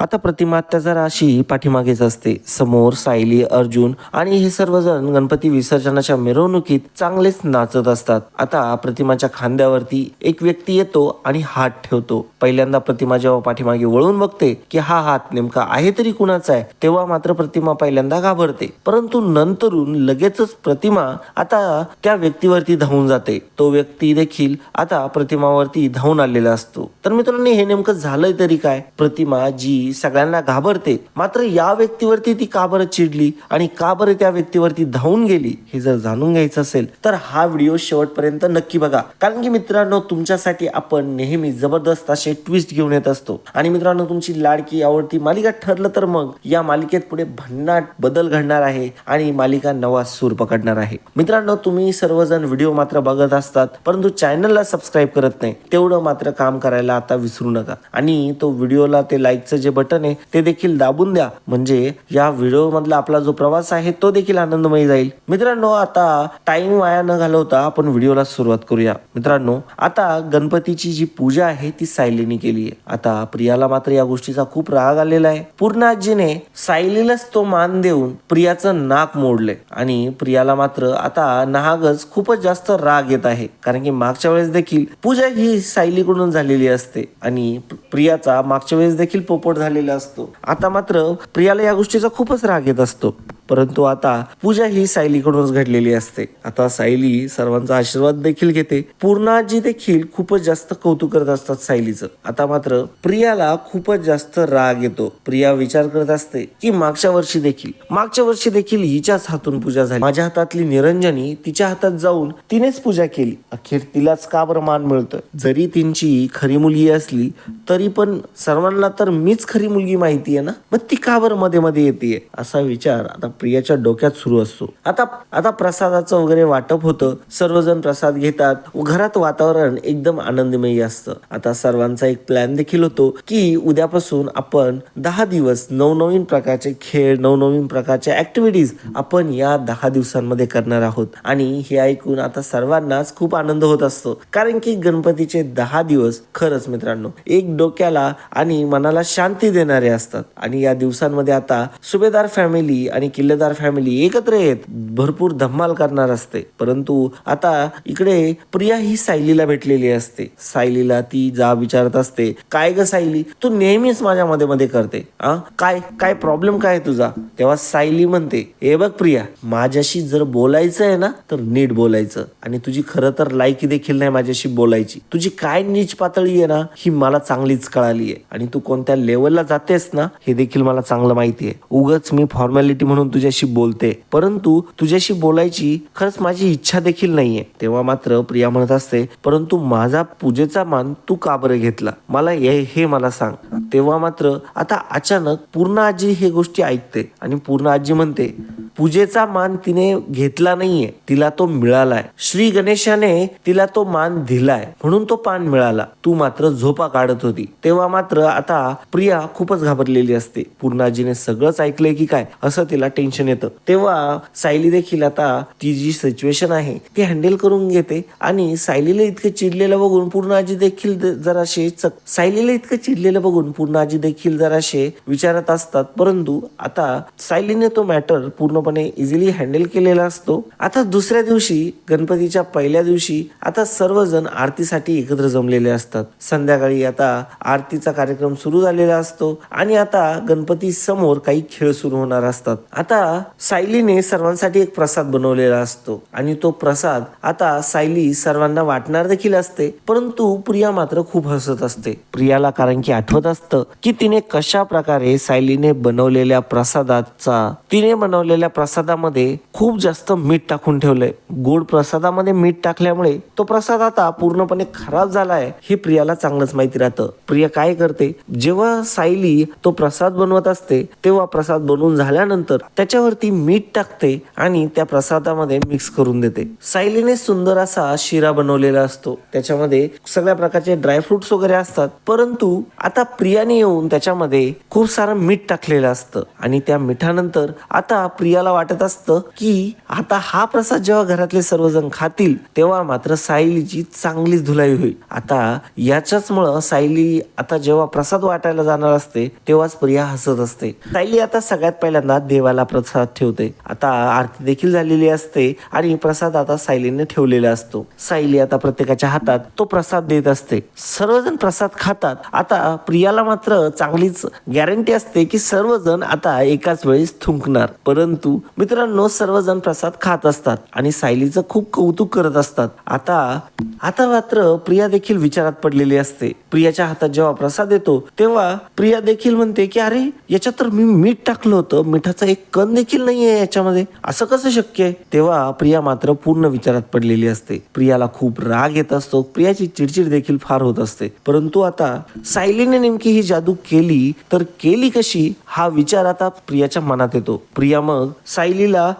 आता प्रतिमा त्या जरा अशी पाठीमागेच असते. समोर सायली अर्जुन आणि हे सर्वजण गणपती विसर्जनाच्या मिरवणुकीत चांगलेच नाचत असतात. आता प्रतिमाच्या खांद्यावरती एक व्यक्ती येतो आणि हात ठेवतो. पहिल्यांदा प्रतिमा जेव्हा पाठीमागे वळून बघते की हा हात नेमका आहे तरी कुणाचा आहे तेव्हा मात्र प्रतिमा पहिल्यांदा घाबरते. परंतु नंतरून लगेचच प्रतिमा आता त्या व्यक्तीवरती धावून जाते. तो व्यक्ती देखील आता प्रतिमावरती धावून आलेला असतो. तर मित्रांनी हे नेमकं झालंय तरी काय? प्रतिमा जी सगळ्यांना घाबरते. मात्र या व्यक्तीवरती ती का बरं चिडली आणि का बरं त्या व्यक्तीवरती धावून गेली हे जर जाणून घ्यायचं असेल तर हा व्हिडिओ शेवटपर्यंत नक्की बघा. कारण की मित्रांनो तुमच्यासाठी आपण नेहमी जबरदस्त असे ट्विस्ट घेऊन येत असतो. आणि मित्रांनो तुमची लाडकी आवडती मालिका ठरलं तर मग या मालिकेत पुढे भन्नाट बदल घडणार आहे आणि मालिका नवा सूर पकडणार आहे. मित्रांनो तुम्ही सर्वजण व्हिडिओ मात्र बघत असतात परंतु चॅनलला सबस्क्राईब करत नाही. तेवढं मात्र काम करायला आता विसरू नका. आणि तो व्हिडिओला ते लाईकचं जे बटन आहे ते देखील दाबून द्या. म्हणजे या व्हिडिओ मधला आपला जो प्रवास आहे तो देखील आनंदमय जाईल. मित्रांनो आता टाइम वाया न घालवता आपण व्हिडिओला सुरुवात करूया. मित्रांनो आता गणपतीची जी पूजा आहे ती सायलीने केली आहे. आता प्रियाला मात्र या गोष्टीचा खूप राग आलेला आहे. पूर्ण आजीने सायलीलाच तो मान देऊन प्रियाचं नाक मोडले आणि प्रियाला मात्र आता नागच खूपच जास्त राग येत आहे. कारण की मागच्या वेळेस देखील पूजा ही सायलीकडून झालेली असते. आणि प्रियाचा मागच्या वेळेस देखील पोपट झालेला असतो. आता मात्र प्रियाला या गोष्टीचा खूपच राग येत असतो. परंतु आता पूजा ही सायलीकडूनच घडलेली असते. आता सायली सर्वांचा आशीर्वाद देखील घेते. पूर्णाजी देखील खूपच जास्त कौतुक करत असतात सायलीचं. आता मात्र प्रियाला खूपच जास्त राग येतो. प्रिया विचार करत असते की मागच्या वर्षी देखील. मागच्या वर्षी देखील हिच्याच हातून पूजा झाली. माझ्या हातातली निरंजनी तिच्या हातात जाऊन तिनेच पूजा केली. अखेर तिलाच का बरं मान मिळतं? जरी तिची खरी मुलगी असली तरी पण सर्वांना तर मीच खरी मुलगी माहिती आहे ना? मग ती का बरं मध्ये मध्ये येते असा विचार आता प्रियाच्या डोक्यात सुरू असतो. आता आता प्रसादाचं वगैरे वाटप होतं. सर्वजण प्रसाद घेतात. व घरात वातावरण एकदम आनंदमयी असतं. आता सर्वांचा एक प्लॅन देखील होतो की उद्यापासून आपण दहा दिवस नवनवीन प्रकारचे खेळ नवनवीन प्रकारच्या ऍक्टिव्हिटीज आपण या दहा दिवसांमध्ये करणार आहोत. आणि हे ऐकून आता सर्वांनाच खूप आनंद होत असतो. कारण की गणपतीचे दहा दिवस खरंच मित्रांनो एक डोक्याला आणि मनाला शांती देणारे असतात. आणि या दिवसांमध्ये आता सुभेदार फॅमिली आणि किल्लेदार फॅमिली एकत्र येत भरपूर धम्माल करणार असते. परंतु आता इकडे प्रिया ही सायलीला भेटलेली असते. सायलीला ती जा विचारत असते काय ग सायली? तू नेहमीच माझ्या मध्ये मध्ये करते आ? काय काय प्रॉब्लेम काय आहे तुझा? तेव्हा सायली म्हणते हे बघ प्रिया माझ्याशी जर बोलायचं आहे ना तर नीट बोलायचं. आणि तुझी खरं तर लायकी देखील नाही माझ्याशी बोलायची. तुझी काय नीच पातळी आहे ना ही मला चांगलीच कळाली आहे आणि तू कोणत्या लेवलला जातेस ना हे देखील मला चांगलं माहिती आहे उगच मी फॉर्मॅलिटी म्हणून तुझ्याशी बोलते. परंतु तुझ्याशी बोलायची खरंच माझी इच्छा देखील नाहीये. तेव्हा मात्र प्रिया म्हणत असते परंतु माझा पूजेचा मान तू का बरं घेतला? मला हे हे मला सांग. तेव्हा मात्र आता अचानक पूर्ण आजी हे गोष्टी ऐकते आणि पूर्ण आजी म्हणते पूजेचा मान तिने घेतला नाहीये. तिला तो मिळालाय. श्री गणेशाने तिला तो मान दिलाय. म्हणून तो पान मिळाला. तू मात्र झोपा काढत होती. तेव्हा मात्र आता प्रिया खूपच घाबरलेली असते. पूर्णाजीने सगळंच ऐकलंय की काय? असं तिला टेन्शन येतं. तेव्हा सायली देखील आता ती जी सिच्युएशन आहे ती हँडल करून घेते. आणि सायलीला इतकं चिडलेलं बघून पूर्ण आजी देखील जराशे चक सायलीला इतकं चिडलेलं बघून पूर्ण आजी देखील जराशे विचारत असतात. परंतु आता सायलीने तो मॅटर पूर्णपणे इझिली हँडल केलेला असतो. आता दुसऱ्या दिवशी गणपतीच्या पहिल्या दिवशी आता सर्वजण आरतीसाठी एकत्र जमलेले असतात. संध्याकाळी आता आरतीचा कार्यक्रम सुरू झालेला असतो. आणि आता गणपती समोर काही खेळ सुरू होणार असतात. आता आता सायलीने सर्वांसाठी एक प्रसाद बनवलेला असतो. आणि तो प्रसाद आता सायली सर्वांना वाटणार देखील असते. परंतु प्रिया मात्र खूप हसत असते. प्रियाला कारण की आठवत असतं की तिने कशा प्रकारे सायलीने बनवलेल्या प्रसादाचा तिने बनवलेल्या प्रसादामध्ये खूप जास्त मीठ टाकून ठेवलंय. गोड प्रसादामध्ये मीठ टाकल्यामुळे तो प्रसाद आता पूर्णपणे खराब झालाय हे प्रियाला चांगलंच माहिती राहतं. प्रिया काय करते? जेव्हा सायली तो प्रसाद बनवत असते तेव्हा प्रसाद बनवून झाल्यानंतर त्याच्यावरती मीठ टाकते आणि त्या प्रसादामध्ये मिक्स करून देते. सायलीने सुंदर असा शिरा बनवलेला असतो. त्याच्यामध्ये सगळ्या प्रकारचे ड्रायफ्रुट्स वगैरे असतात. परंतु आता प्रियाने येऊन त्याच्यामध्ये खूप सारं मीठ टाकलेलं असतं. आणि त्या मिठानंतर आता प्रियाला वाटत असतं की आता हा प्रसाद जेव्हा घरातले सर्वजण खातील तेव्हा मात्र सायलीची चांगलीच धुलाई होईल. आता याच्याच मुळे सायली आता जेव्हा प्रसाद वाटायला जाणार असते तेव्हाच प्रिया हसत असते. सायली आता सगळ्यात पहिल्यांदा देवाला प्रसाद ठेवते आता आरती देखील झालेली असते आणि प्रसाद आता सायलीने ठेवलेला असतो. सायली आता प्रत्येकाच्या हातात तो प्रसाद देत असते. सर्वजण प्रसाद खातात. आता प्रियाला मात्र चांगलीच गॅरंटी असते की सर्वजण आता एकाच वेळेस थुंकणार. परंतु मित्रांनो सर्वजण प्रसाद खात असतात आणि सायलीचं खूप कौतुक करत असतात. आता आता मात्र प्रिया देखील विचारात पडलेली असते. प्रियाच्या हातात जेव्हा प्रसाद येतो तेव्हा प्रिया देखील म्हणते की अरे याच्यात तर मी मीठ टाकलं होतं. मिठाचा एक कण देखील नाहीये याच्यामध्ये. असं कसं शक्य आहे? तेव्हा प्रिया मात्र पूर्ण विचारात पडलेली असते. प्रियाला खूप राग येत असतो. प्रियाची चिडचिड देखील फार होत असते. परंतु आता सायलीने नेमकी ही जादू केली तर केली कशी? हा विचार आता प्रियाच्या मनात येतो. प्रिया मग सायलीला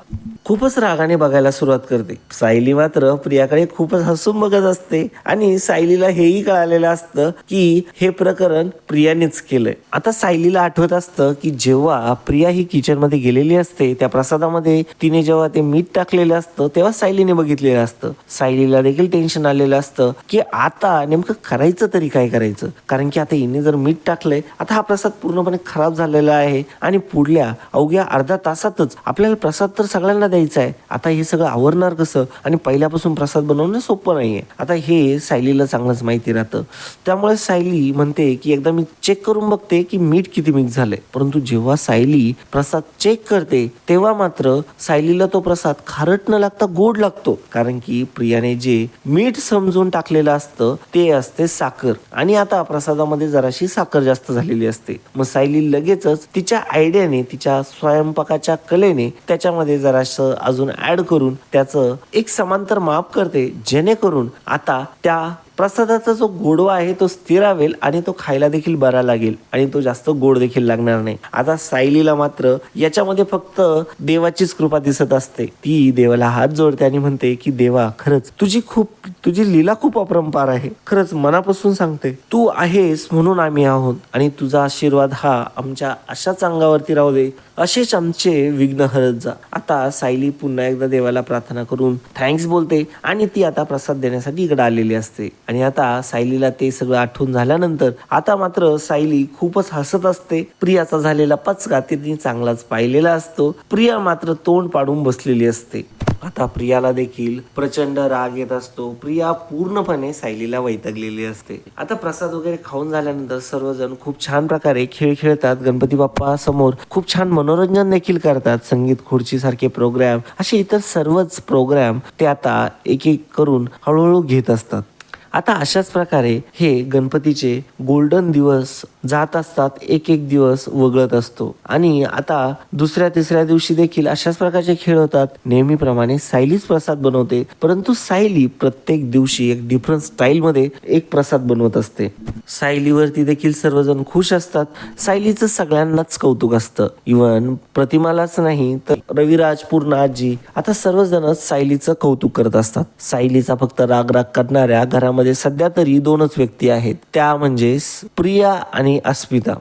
खूपच रागाने बघायला सुरुवात करते. सायली मात्र प्रियाकडे खूपच हसून बघत असते आणि सायलीला हेही कळालेलं असतं की हे प्रकरण प्रियानेच केलंय. आता सायलीला आठवत असतं की जेव्हा प्रिया ही किचनमध्ये गेलेली असते त्या प्रसादामध्ये तिने जेव्हा ते मीठ टाकलेलं असतं तेव्हा सायलीने बघितलेलं असतं. सायलीला देखील टेन्शन आलेलं असतं की आता नेमकं करायचं तरी काय करायचं? कारण की आता हिने जर मीठ टाकलंय आता हा प्रसाद पूर्णपणे खराब झालेला आहे आणि पुढल्या अवघ्या अर्ध्या तासातच आपल्याला प्रसाद तर सगळ्यांना द्यायचा आहे आता हे सगळं आवरणार कसं? आणि पहिल्यापासून प्रसाद बनवणं सोपं नाही आहे आता हे सायलीला चांगलंच माहिती राहतं. त्यामुळे सायली म्हणते की एकदा मी चेक करून बघते की मीठ किती मिक्स झालंय. परंतु जेव्हा सायली प्रसाद चेक करते तेव्हा मात्र सायलीला तो प्रसाद खारट न लागता गोड लागतो. कारण की प्रियाने जे मीठ समजून टाकलेलं असतं ते असते साखर. आणि आता प्रसादामध्ये जराशी साखर जास्त झालेली असते. मग सायली लगेचच तिच्या आयडियाने तिच्या स्वयंपाकाच्या कलेने त्याच्यामध्ये असं अजून ऍड करून त्याचं एक समांतर माप करते जेणेकरून आता त्या प्रसादाचा जो गोडवा आहे तो स्थिरावेल आणि तो खायला देखील बरा लागेल आणि तो जास्त गोड देखील लागणार नाही. आता सायलीला मात्र याच्यामध्ये फक्त देवाचीच कृपा दिसत असते. ती देवाला हात जोडते आणि म्हणते की देवा खरंच तुझी खूप तुझी लीला खूप अपरंपार आहे. खरंच मनापासून सांगते तू आहेस म्हणून आम्ही आहोत आणि तुझा आशीर्वाद हा आमच्या अशाच अंगावरती राहू दे. असेच आमचे विघ्न हरत जा. आता सायली पुन्हा एकदा देवाला प्रार्थना करून थँक्स बोलते आणि ती आता प्रसाद देण्यासाठी इकडे आलेली असते. आणि आता सायलीला ते सगळं आठवून झाल्यानंतर आता मात्र सायली खूपच हसत असते. प्रियाचा झालेला पचका तिने चांगलाच पाहिलेला असतो. प्रिया मात्र तोंड पाडून बसलेली असते. आता प्रियाला देखील प्रचंड राग येत असतो. प्रिया पूर्णपणे सायलीला वैतगलेली असते. आता प्रसाद वगैरे खाऊन झाल्यानंतर सर्वजण खूप छान प्रकारे खेळ खेळतात. गणपती बाप्पा समोर खूप छान मनोरंजन देखील करतात. संगीत खुर्ची सारखे प्रोग्राम असे इतर सर्वच प्रोग्राम ते आता एक एक करून हळूहळू घेत असतात. आता अशाच प्रकारे हे गणपतीचे गोल्डन दिवस जात असतात एक एक दिवस वगळत असतो. आणि आता दुसऱ्या तिसऱ्या दिवशी देखील अशाच प्रकारचे खेळ होतात. नेहमीप्रमाणे सायलीच प्रसाद बनवते परंतु सायली प्रत्येक दिवशी एक डिफरंट स्टाईलमध्ये एक प्रसाद बनवत असते. सायलीवरती देखील सर्वजण खुश असतात. सायलीचं सगळ्यांनाच कौतुक असतं. इवन प्रतिमालाच नाही तर रविराज पूर्ण आजी आता सर्वजणच सायलीचं कौतुक करत असतात. सायलीचा फक्त राग राग करणाऱ्या घरामध्ये म्हणजे सध्या तरी दोनच व्यक्ती आहेत. त्या म्हणजे प्रिया आणि अस्मिता.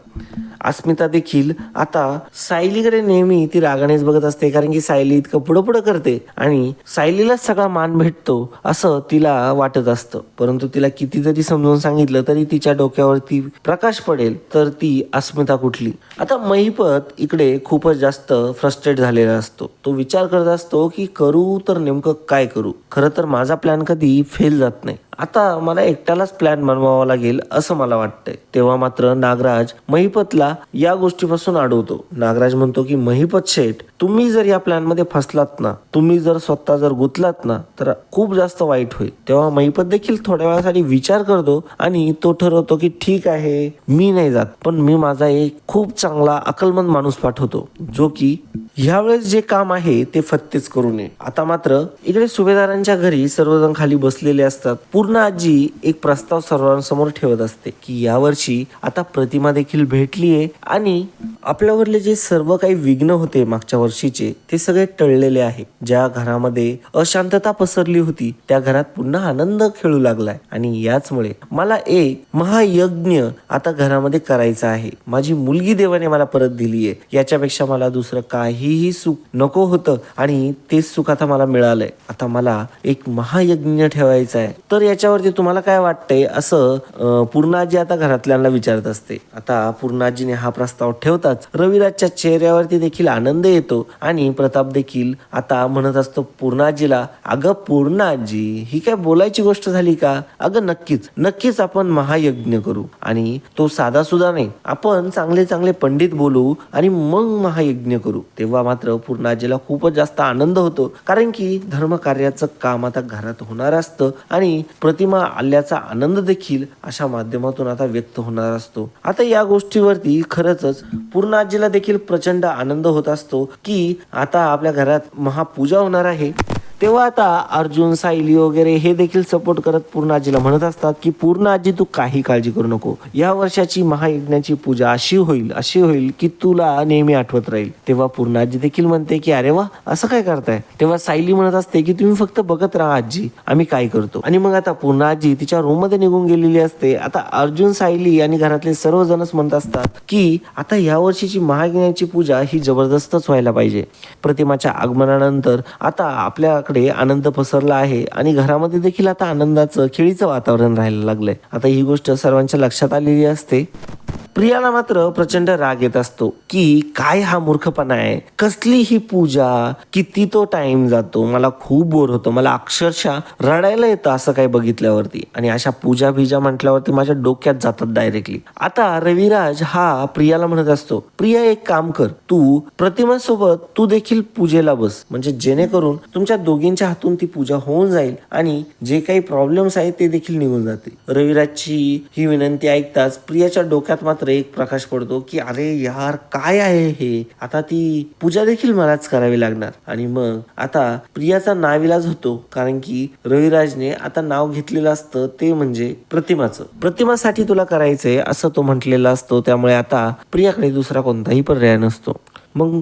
अस्मिता देखील आता सायलीकडे नेहमी ती रागानेच बघत असते कारण की सायली इतकं पुढं पुढं करते आणि सायलीलाच सगळा मान भेटतो असं तिला वाटत असतं. परंतु तिला किती जरी समजून सांगितलं तरी तिच्या डोक्यावरती प्रकाश पडेल तर ती अस्मिता कुठली? आता महिपत इकडे खूपच जास्त फ्रस्ट्रेट झालेला असतो. तो विचार करत असतो की करू तर नेमकं काय करू? खरं तर माझा प्लॅन कधी फेल जात नाही. आता मला एकट्यालाच प्लॅन बनवावा लागेल असं मला वाटतंय. तेव्हा मात्र नागराज महिपतला या गोष्टीपासून अडवतो. नागराज म्हणतो की महिपत शेठ तुम्ही जर या प्लॅनमध्ये फसलात ना तुम्ही जर स्वतः जर गुंतलात ना तर खूप जास्त वाईट होईल. तेव्हा महिपत देखील थोड्या वेळासाठी विचार करतो आणि तो ठरवतो की ठीक आहे मी नाही जात पण मी माझा एक खूप चांगला अकलमंद माणूस पाठवतो जो की ह्यावेळेस जे काम आहे ते फत्तेच करू नये. आता मात्र इकडे सुभेदारांच्या घरी सर्वजण खाली बसलेले असतात. पूर्ण आजी एक प्रस्ताव सर्वांसमोर ठेवत असते की यावर्षी आता प्रतिमा देखील भेटलीये आणि आपल्यावरले जे सर्व काही विघ्न होते मागच्या वर्षीचे ते सगळे टळलेले आहे. ज्या घरामध्ये अशांतता पसरली होती त्या घरात पुन्हा आनंद खेळू लागलाय. आणि याचमुळे मला एक महायज्ञ आता घरामध्ये करायचा आहे. माझी मुलगी देवाने मला परत दिली आहे याच्यापेक्षा मला दुसरं काहीही सुख नको होतं आणि तेच सुख आता मला मिळालंय. आता मला एक महायज्ञ ठेवायचा आहे तर याच्यावरती तुम्हाला काय वाटतंय? असं पूर्णाजी आता घरातल्यांना विचारत असते. आता पूर्णाजीने हा प्रस्ताव ठेवताच रविराजच्या चेहऱ्यावरती देखील आनंद येतो आणि प्रताप देखील आता म्हणत असतो पूर्णाजीला अगं पूर्णाजी ही काय बोलायची गोष्ट झाली का? अगं नक्कीच नक्कीच आपण महायज्ञ करू. आणि तो साधा सुद्धा नाही. आपण चांगले चांगले पंडित बोलू आणि मग महायज्ञ करू. तेव्हा मात्र पूर्णाजीला खूपच जास्त आनंद होतो. कारण की धर्मकार्याचं काम आता घरात होणार असतं आणि प्रतिमा आल्याचा आनंद देखील अशा माध्यमातून आता व्यक्त होणार असतो. आता या गोष्टीवरती खरंच पूर्ण आजीला देखील प्रचंड आनंद होत असतो की आता आपल्या घरात महापूजा होणार आहे. तेव्हा आता अर्जुन सायली वगैरे हे देखील सपोर्ट करत पूर्ण आजीला म्हणत असतात की पूर्ण आजी तू काही काळजी करू नको. या वर्षाची महायज्ञाची पूजा अशी होईल अशी होईल की तुला नेहमी आठवत राहील. तेव्हा पूर्ण आजी देखील म्हणते की अरे वा असं काय करताय? तेव्हा सायली म्हणत असते की तुम्ही फक्त बघत राहा आजी. आम्ही काय करतो? आणि मग आता पूर्ण आजी तिच्या रूममध्ये निघून गेलेली असते. आता अर्जुन सायली आणि घरातले सर्वजणच म्हणत असतात की आता या वर्षीची महायज्ञाची पूजा ही जबरदस्तच व्हायला पाहिजे. प्रतिमाच्या आगमनानंतर आता आपल्या आपल्याकडे आनंद पसरला आहे आणि घरामध्ये देखील आता आनंदाचं खेळीचं वातावरण राहायला लागलंय. आता ही गोष्ट सर्वांच्या लक्षात आलेली असते. प्रियाला मात्र प्रचंड राग येत असतो की काय हा मूर्खपणा आहे? कसली ही पूजा? किती तो टाइम जातो? मला खूप बोर होतो. मला अक्षरशः रडायला येतं असं काही बघितल्यावरती. आणि अशा पूजा बिजा म्हटल्यावरती माझ्या डोक्यात जातात डायरेक्टली आता रविराज हा प्रियाला म्हणत असतो प्रिया एक काम कर. तू प्रतिमासोबत तू देखील पूजेला बस. म्हणजे जेणेकरून तुमच्या दोघींच्या हातून ती पूजा होऊन जाईल आणि जे काही प्रॉब्लेम्स आहेत ते देखील निघून जातील. रविराजची ही विनंती ऐकताच प्रियाच्या डोक्यात मात्र एक प्रकाश पडतो की अरे यार काय आहे हे? आता ती पूजा देखील मलाच करावी लागणार. आणि मग आता प्रियाचा नाविलाज होतो कारण की रविराजने आता नाव घेतलेलं असतं ते म्हणजे प्रतिमाचं. प्रतिमासाठी तुला करायचंय असं तो म्हटलेला असतो त्यामुळे आता प्रियाकडे दुसरा कोणताही पर्याय नसतो. मग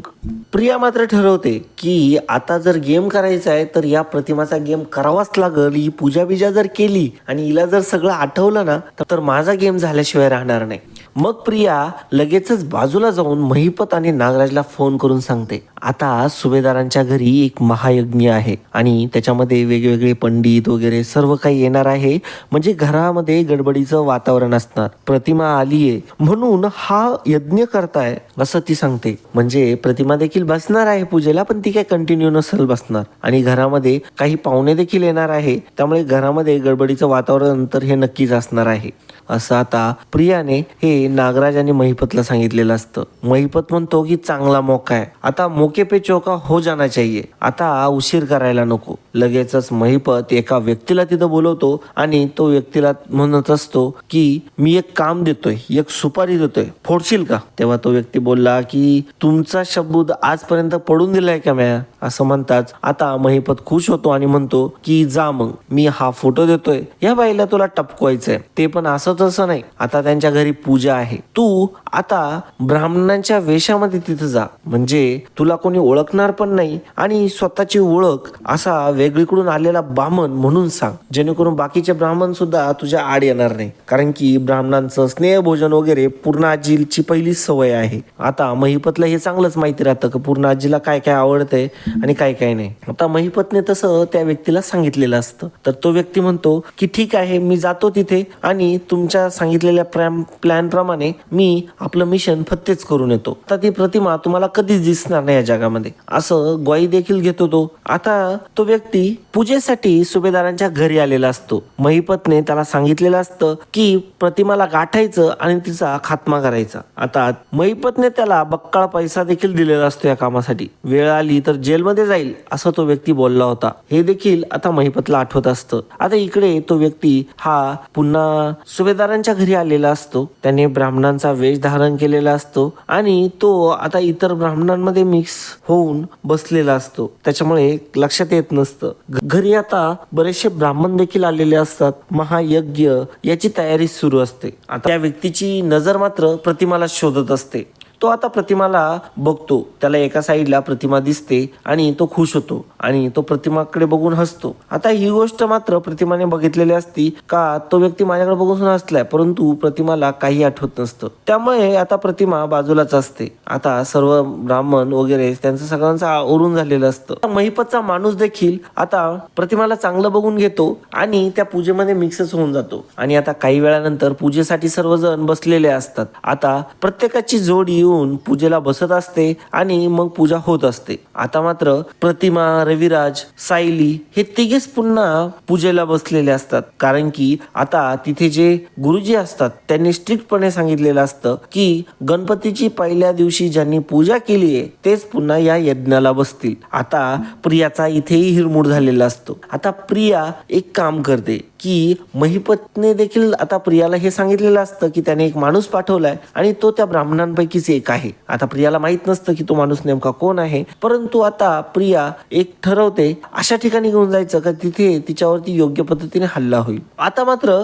प्रिया मात्र ठरवते की आता जर गेम करायचा आहे तर या प्रतिमाचा गेम करावाच लागल ही पूजा बिजा जर केली आणि हिला जर सगळं आठवलं ना तर माझा गेम झाल्याशिवाय राहणार नाही. मग प्रिया लगेचच बाजूला जाऊन महिपत आणि नागराजला फोन करून सांगते. आता सुभेदारांच्या घरी एक महायज्ञ आहे आणि त्याच्यामध्ये वेगवेगळे पंडित वगैरे सर्व काही येणार आहे. म्हणजे घरामध्ये गडबडीचं वातावरण असणार. प्रतिमा आलीये. म्हणून हा यज्ञ करताय असं ती सांगते. म्हणजे प्रतिमा देखील बसणार आहे पूजेला पण ती काय कंटिन्यू नसेल बसणार. आणि घरामध्ये काही पाहुणे देखील येणार आहे. त्यामुळे घरामध्ये गडबडीचं वातावरण तर हे नक्कीच असणार आहे. असं आता प्रियाने हे नागराज आणि महिपतला सांगितलेलं असतं. महिपत म्हणतो की चांगला मोका आहे. आता मोके पे चौका हो जाना चाहिए. आता उशीर करायला नको. लगेचच महिपत एका व्यक्तीला तिथं बोलवतो आणि तो व्यक्तीला म्हणत असतो की मी एक काम देतोय एक सुपारी देतोय. फोडशील का? तेव्हा तो व्यक्ती बोलला की तुमचा शब्द आजपर्यंत पडून दिलाय का म्या? असं म्हणताच आता महिपत खुश होतो आणि म्हणतो की जा मग मी हा फोटो देतोय. या बाईला तुला टपकवायचंय. ते पण असंच तसं नाही. आता त्यांच्या घरी पूजा आहे. तू आता ब्राह्मणांच्या वेशामध्ये तिथं जा. म्हणजे तुला कोणी ओळखणार पण नाही आणि स्वतःची ओळख असा वेगळीकडून आलेला ब्राह्मण म्हणून सांग. जेणेकरून बाकीचे ब्राह्मण सुद्धा तुझ्या आड येणार नाही. कारण की ब्राह्मणांचं स्नेहभोजन वगैरे पूर्ण आजीची पहिली सवय आहे. आता महिपतला हे चांगलंच माहिती राहतं की पूर्ण आजीला काय काय आवडतंय आणि काय काय नाही. आता महिपतने तसं त्या व्यक्तीला सांगितलेलं असतं. तर तो व्यक्ती म्हणतो की ठीक आहे मी जातो तिथे आणि तुम तुमच्या सांगितलेल्या प्रॅम प्लॅनप्रमाणे मी आपलं मिशन फत्तेच करून येतो. आता ती प्रतिमा तुम्हाला कधीच दिसणार नाही या जगामध्ये. असं ग्वाई देखील घेतो तो आता तो व्यक्ती पूजेसाठी सुभेदारांच्या घरी आलेला असतो. महिपतने त्याला सांगितलेलं असतं की प्रतिमाला गाठायचं आणि तिचा खात्मा करायचा. आता महिपतने त्याला बक्काळ पैसा देखील दिलेला असतो या कामासाठी. वेळ आली तर जेलमध्ये जाईल असं तो व्यक्ती बोलला होता. हे देखील आता महिपतला आठवत असतं. आता इकडे तो व्यक्ती हा पुन्हा सुभेदार ठेकेदारांच्या घरी आलेला असतो. त्याने ब्राह्मणांचा वेश धारण केलेला असतो आणि तो आता इतर ब्राह्मणांमध्ये मिक्स होऊन बसलेला असतो. त्याच्यामुळे लक्षात येत नसतं. घरी आता बरेचसे ब्राह्मण देखील आलेले असतात. महायज्ञ याची तयारी सुरू असते. आता त्या व्यक्तीची नजर मात्र प्रतिमाला शोधत असते. तो आता प्रतिमाला बघतो. त्याला एका साईडला प्रतिमा दिसते आणि तो खुश होतो आणि तो प्रतिमाकडे बघून हसतो. आता ही गोष्ट मात्र प्रतिमाने बघितलेली असती का तो व्यक्ती माझ्याकडे बघून हसलाय परंतु प्रतिमाला काही आठवत नसतं. त्यामुळे आता प्रतिमा बाजूलाच असते. आता सर्व ब्राह्मण वगैरे त्यांचं सगळ्यांचं ओरून झालेलं असतं. महिपतचा माणूस देखील आता प्रतिमाला चांगलं बघून घेतो आणि त्या पूजेमध्ये मिक्सच होऊन जातो. आणि आता काही वेळानंतर पूजेसाठी सर्वजण बसलेले असतात. आता प्रत्येकाची जोडी येऊन पूजेला बसत असते आणि मग पूजा होत असते. आता मात्र प्रतिमा रविराज सायली हे तिघेच पुन्हा पूजेला बसलेले असतात. कारण की आता तिथे जे गुरुजी असतात त्यांनी स्ट्रिक्टपणे सांगितलेलं असतं की गणपतीची पहिल्या दिवशी ज्यांनी पूजा केली आहे तेच पुन्हा या यज्ञाला बसतील. आता प्रियाचा इथेही हिरमूड झालेला असतो. आता प्रिया एक काम करते. की महिपतने देखील आता प्रियाला हे सांगितलेलं असतं की त्याने एक माणूस पाठवलाय आणि तो त्या ब्राह्मणांपैकीच एक आहे. आता प्रियाला माहीत नसतं की तो माणूस नेमका कोण आहे परंतु आता प्रिया एक ठरवते अशा ठिकाणी घेऊन जायचं का तिथे तिच्यावरती योग्य पद्धतीने हल्ला होईल. आता मात्र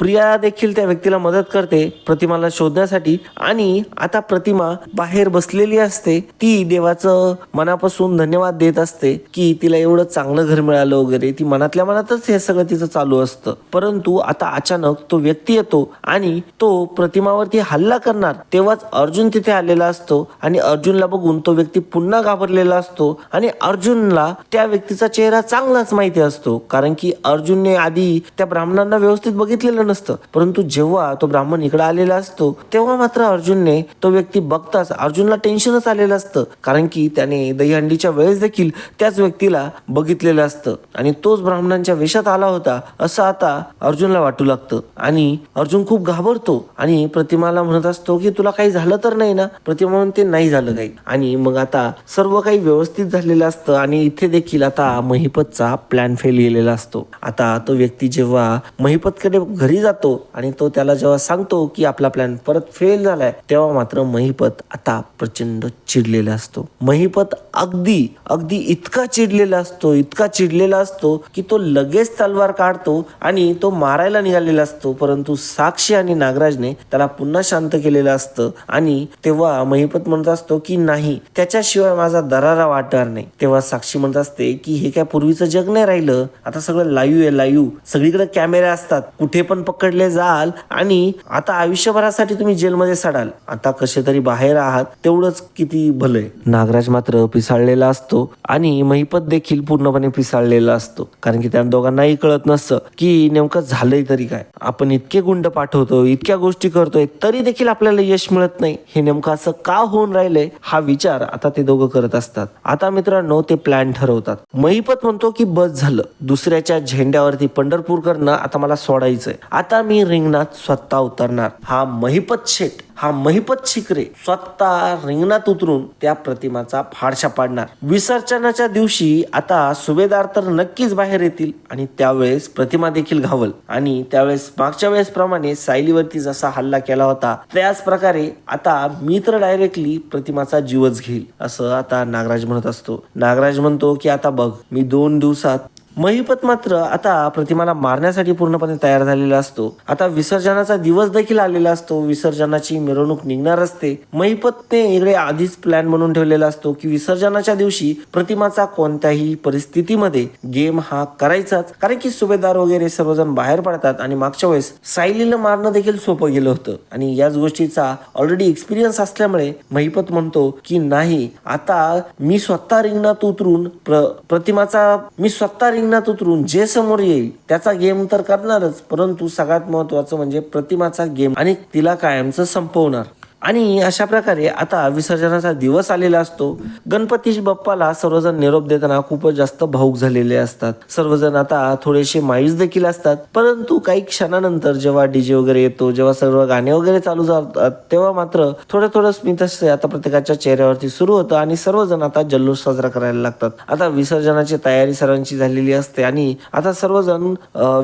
प्रिया देखील त्या व्यक्तीला मदत करते प्रतिमाला शोधण्यासाठी. आणि आता प्रतिमा बाहेर बसलेली असते. ती देवाचं मनापासून धन्यवाद देत असते की तिला एवढं चांगलं घर मिळालं वगैरे. ती मनातल्या मनातच हे सगळं तिचं चालू असतं. परंतु आता अचानक तो व्यक्ती येतो आणि तो प्रतिमावरती हल्ला करणार. तेव्हाच अर्जुन तिथे आलेला असतो आणि अर्जुनला बघून तो व्यक्ती पुन्हा घाबरलेला असतो आणि अर्जुनला त्या व्यक्तीचा चेहरा चांगलाच माहिती असतो. कारण की अर्जुनने आधी त्या ब्राह्मणांना व्यवस्थित बघितलेलं नसतं. परंतु जेव्हा तो ब्राह्मण इकडे आलेला असतो तेव्हा मात्र अर्जुनने तो व्यक्ती बघताच अर्जुनला टेन्शनच आलेलं असतं. कारण की त्याने दहीहंडीच्या वेळेस देखील त्याच व्यक्तीला बघितलेलं असतं. आणि तोच ब्राह्मणांच्या वेशात आला होता असं आता अर्जुनला वाटू लागतं. आणि अर्जुन खूप घाबरतो आणि प्रतिमाला म्हणत असतो की तुला काही झालं तर नाही ना? प्रतिमा म्हणते नाही झालं काही. आणि मग आता सर्व काही व्यवस्थित झालेलं असतं आणि इथे देखील आता महिपतचा प्लॅन फेल गेलेला असतो. आता तो व्यक्ती जेव्हा महिपतकडे घरी जातो आणि तो त्याला जेव्हा सांगतो की आपला प्लॅन परत फेल झालाय तेव्हा मात्र महिपत आता प्रचंड चिडलेला असतो. महिपत अगदी अगदी इतका चिडलेला असतो इतका चिडलेला असतो की तो लगेच तलवार काढतो आणि तो मारायला निघालेला असतो. परंतु साक्षी आणि नागराजने त्याला पुन्हा शांत केलेलं असतं आणि तेव्हा महिपत म्हणत असतो की नाही त्याच्याशिवाय माझा दरारा वाटणार नाही. तेव्हा साक्षी म्हणत असते की हे काय पूर्वीचं जग नाही राहिलं? आता सगळं लाईव्ह आहे लाईव्ह. सगळीकडे कॅमेरे असतात. कुठे पण पकडले जाल आणि आता आयुष्यभरासाठी तुम्ही जेलमध्ये सडाल. आता कसे तरी बाहेर आहात तेवढंच किती भलंय. नागराज मात्र पिसाळलेला असतो आणि महिपत देखील पूर्णपणे पिसाळलेला असतो. कारण की त्या दोघांनाही कळत नसतं की नेमकं झालंय तरी काय. आपण इतके गुंड पाठवतो इतक्या गोष्टी करतोय तरी देखील आपल्याला यश मिळत नाही. हे नेमकं असं का होऊन राहिलंय हा विचार आता ते दोघं करत असतात. आता मित्रांनो ते प्लॅन ठरवतात. महिपत म्हणतो की बस झालं. दुसऱ्याच्या झेंड्यावरती पंढरपूर करणं आता मला सोडायचंय. आता मी रिंगणात स्वतः उतरणार. हा महिपत शेठ हा महिपत शिकरे स्वतः रिंगणात उतरून त्या प्रतिमाचा फाडशा पाडणार. विसर्जनाच्या दिवशी आता सुभेदार तर नक्कीच बाहेर येतील आणि त्यावेळेस प्रतिमा देखील घावल. आणि त्यावेळेस मागच्या वेळेस प्रमाणे सायलीवरती जसा हल्ला केला होता त्याच प्रकारे आता मी तर डायरेक्टली प्रतिमाचा जीवच घेईल असं आता नागराज म्हणत असतो. नागराज म्हणतो की आता बघ मी दोन दिवसात महिपत मात्र आता प्रतिमाला मारण्यासाठी पूर्णपणे तयार झालेला असतो. आता विसर्जनाचा दिवस देखील आलेला असतो. विसर्जनाची मिरवणूक निघणार असते. महिपतने इकडे आधीच प्लॅन म्हणून ठेवलेला असतो की विसर्जनाच्या दिवशी प्रतिमाचा कोणत्याही परिस्थितीमध्ये गेम हा करायचाच. कारण की सुभेदार वगैरे सर्वजण बाहेर पडतात आणि मागच्या वेळेस सायलीला मारणं देखील सोपं गेलं होतं. आणि याच गोष्टीचा ऑलरेडी एक्सपिरियन्स असल्यामुळे महिपत म्हणतो की नाही आता मी स्वतः रिंगणात उतरून प्र प्रतिमाचा मी स्वतः रिंग रिंगणात उतरून जे समोर येईल त्याचा गेम तर करणारच परंतु सगळ्यात महत्वाचं म्हणजे प्रतिमाचा गेम. आणि तिला कायमचं संपवणार. आणि अशा प्रकारे आता विसर्जनाचा दिवस आलेला असतो. गणपती बाप्पाला सर्वजण निरोप देताना खूपच जास्त भाऊक झालेले असतात. सर्वजण आता थोडेसे मायूस देखील असतात. परंतु काही क्षणानंतर जेव्हा डीजे वगैरे येतो जेव्हा सर्व गाणे वगैरे चालू जातात तेव्हा मात्र थोडं थोडं स्मित आता प्रत्येकाच्या चेहऱ्यावरती सुरू होतं आणि सर्वजण आता जल्लोष साजरा करायला लागतात. आता विसर्जनाची तयारी सर्वांची झालेली असते आणि आता सर्वजण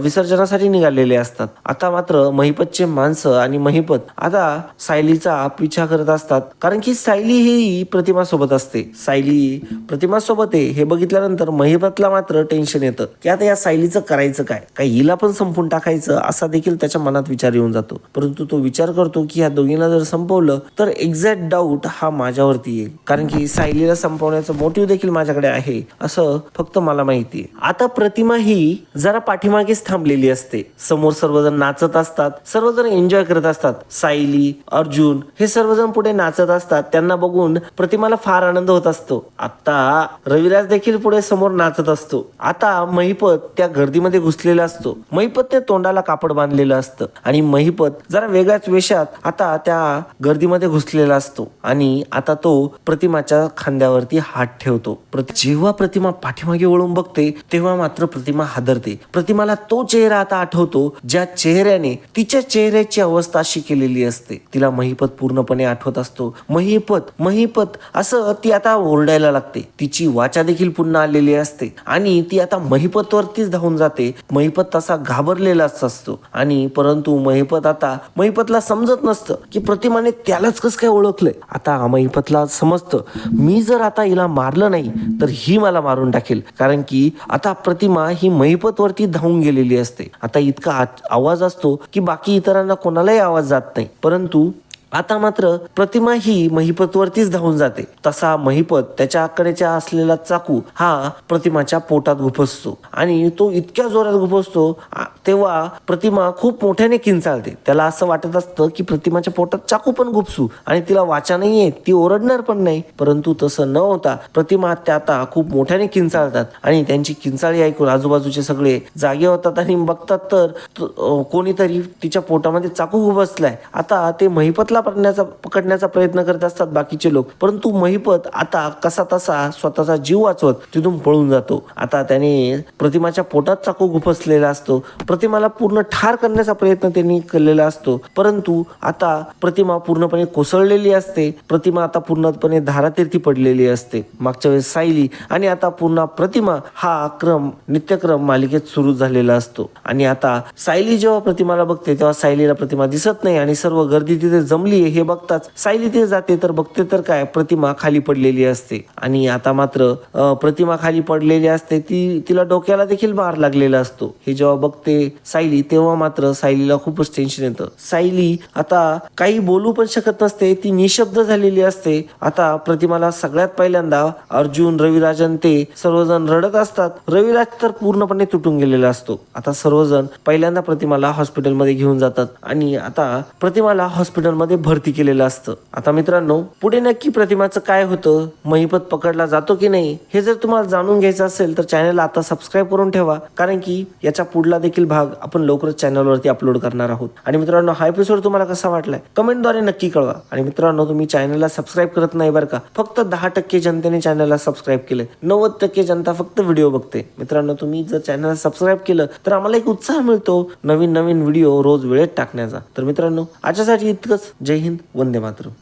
विसर्जनासाठी निघालेले असतात. आता मात्र महिपतचे माणसं आणि महिपत आता सायलीचा पिछा करत असतात. कारण की सायली ही प्रतिमा सोबत असते. सायली प्रतिमा सोबत आहे हे बघितल्यानंतर महिपतला मात्र टेन्शन येतं. की आता या सायलीचं करायचं काय? काय हिला पण संपून टाकायचं? असा देखील त्याच्या मनात विचार येऊन जातो. परंतु तो विचार करतो की या दोघींना जर संपवलं तर एक्झॅक्ट डाऊट हा माझ्यावरती येईल. कारण की सायलीला संपवण्याचं मोटिव्ह देखील माझ्याकडे आहे असं फक्त मला माहिती आहे. आता प्रतिमा ही जरा पाठीमागेच थांबलेली असते. समोर सर्वजण नाचत असतात सर्वजण एन्जॉय करत असतात. सायली अर्जुन हे सर्वजण पुढे नाचत असतात. त्यांना बघून प्रतिमाला फार आनंद होत असतो. आता रविराज देखील पुढे समोर नाचत असतो. आता महिपत त्या गर्दीमध्ये घुसलेला असतो. महिपतने तोंडाला कापड बांधलेलं असतं. आणि महिपत जरा वेगळ्याच वेशात आता त्या गर्दीमध्ये घुसलेला असतो. आणि आता तो प्रतिमाच्या खांद्यावरती हात ठेवतो. जेव्हा प्रतिमा पाठीमागे वळून बघते तेव्हा मात्र प्रतिमा हादरते. प्रतिमाला तो चेहरा आता आठवतो ज्या चेहऱ्याने तिच्या चेहऱ्याची अवस्था अशी केलेली असते. तिला महिपत पूर्णपणे आठवत असतो. महिपत महिपत असं ती आता ओरडायला लागते. तिची वाचा देखील पुन्हा आलेली असते. आणि ती आता महिपतवरतीच धावून जाते. महिपत तसा घाबरलेलाच असतो. आणि परंतु महिपत आता महिपतला समजत नसतं की प्रतिमाने त्यालाच कसं काय ओळखलंय. आता महिपतला समजतं मी जर आता हिला मारलं नाही तर ही मला मारून टाकेल. कारण की आता प्रतिमा ही महिपतवरती धावून गेलेली असते. आता इतका आवाज असतो की बाकी इतरांना कोणालाही आवाज जात नाही. परंतु आता मात्र प्रतिमा ही महिपतवरतीच धावून जाते. तसा महिपत त्याच्याकडेच्या असलेला चाकू हा प्रतिमाच्या पोटात घुपसतो. आणि तो इतक्या जोरात घुपसतो तेव्हा प्रतिमा खूप मोठ्याने किंचाळते. त्याला असं वाटत असतं की प्रतिमाच्या पोटात चाकू पण घुपसू आणि तिला वाचा नाही येत ती ओरडणार पण नाही. परंतु तसं न होता प्रतिमा त्या आता खूप मोठ्याने किंचाळतात. आणि त्यांची किंचाळी ऐकून आजूबाजूचे सगळे जागे होतात आणि बघतात तर कोणीतरी तिच्या पोटामध्ये चाकू गुबसलाय आता ते महिपतला पकडण्याचा पकडण्याचा प्रयत्न करत असतात बाकीचे लोक. परंतु महिपत आता कसा तसा स्वतःचा जीव वाचवत तिथून पळून जातो. आता त्याने प्रतिमाच्या पोटात चाकू गुपसलेला असतो. प्रतिमाला पूर्ण ठार करण्याचा प्रयत्न त्यांनी केलेला असतो. परंतु आता प्रतिमा पूर्णपणे कोसळलेली असते. प्रतिमा आता पूर्णपणे धारातीर्थी पडलेली असते. मागच्या वेळेस सायली आणि आता पुन्हा प्रतिमा हा क्रम नित्यक्रम मालिकेत सुरू झालेला असतो. आणि आता सायली जेव्हा प्रतिमाला बघते तेव्हा सायलीला प्रतिमा दिसत नाही आणि सर्व गर्दी तिथे जमली हे बघताच. सायली ते जाते तर बघते तर काय प्रतिमा खाली पडलेली असते. आणि आता मात्र प्रतिमा खाली पडलेली असते ती तिला डोक्याला देखील मार लागलेला असतो. हे जेव्हा बघते सायली तेव्हा मात्र सायलीला खूपच टेन्शन येतं. सायली आता काही बोलू पण शकत नसते ती निशब्द झालेली असते. आता प्रतिमाला सगळ्यात पहिल्यांदा अर्जुन रविराजन ते सर्वजण रडत असतात. रविराज तर पूर्णपणे तुटून गेलेला असतो. आता सर्वजण पहिल्यांदा प्रतिमाला हॉस्पिटलमध्ये घेऊन जातात. आणि आता प्रतिमाला हॉस्पिटलमध्ये भरती केलेलं असतं. आता मित्रांनो पुढे नक्की प्रतिमाचं काय होतं महिपत पकडला जातो की नाही हे जर तुम्हाला जाणून घ्यायचं असेल तर चॅनलला आता सबस्क्राईब करून ठेवा कारण की याचा पुढला देखील भाग आपण लवकरच चॅनलवरती अपलोड करणार आहोत. आणि मित्रांनो हा एपिसोड तुम्हाला कसा वाटलाय कमेंटद्वारे नक्की कळवा. आणि मित्रांनो तुम्ही चॅनलला सबस्क्राईब करत नाही बरं का फक्त दहा टक्के जनतेने चॅनलला सबस्क्राईब केले. नव्वद टक्के जनता फक्त व्हिडिओ बघते. मित्रांनो तुम्ही जर चॅनलला सबस्क्राईब केलं तर आम्हाला एक उत्साह मिळतो नवीन नवीन व्हिडिओ रोज वेळेत टाकण्याचा. तर मित्रांनो आजच्यासाठी इतकंच. जय हिंद वंदे मातरम.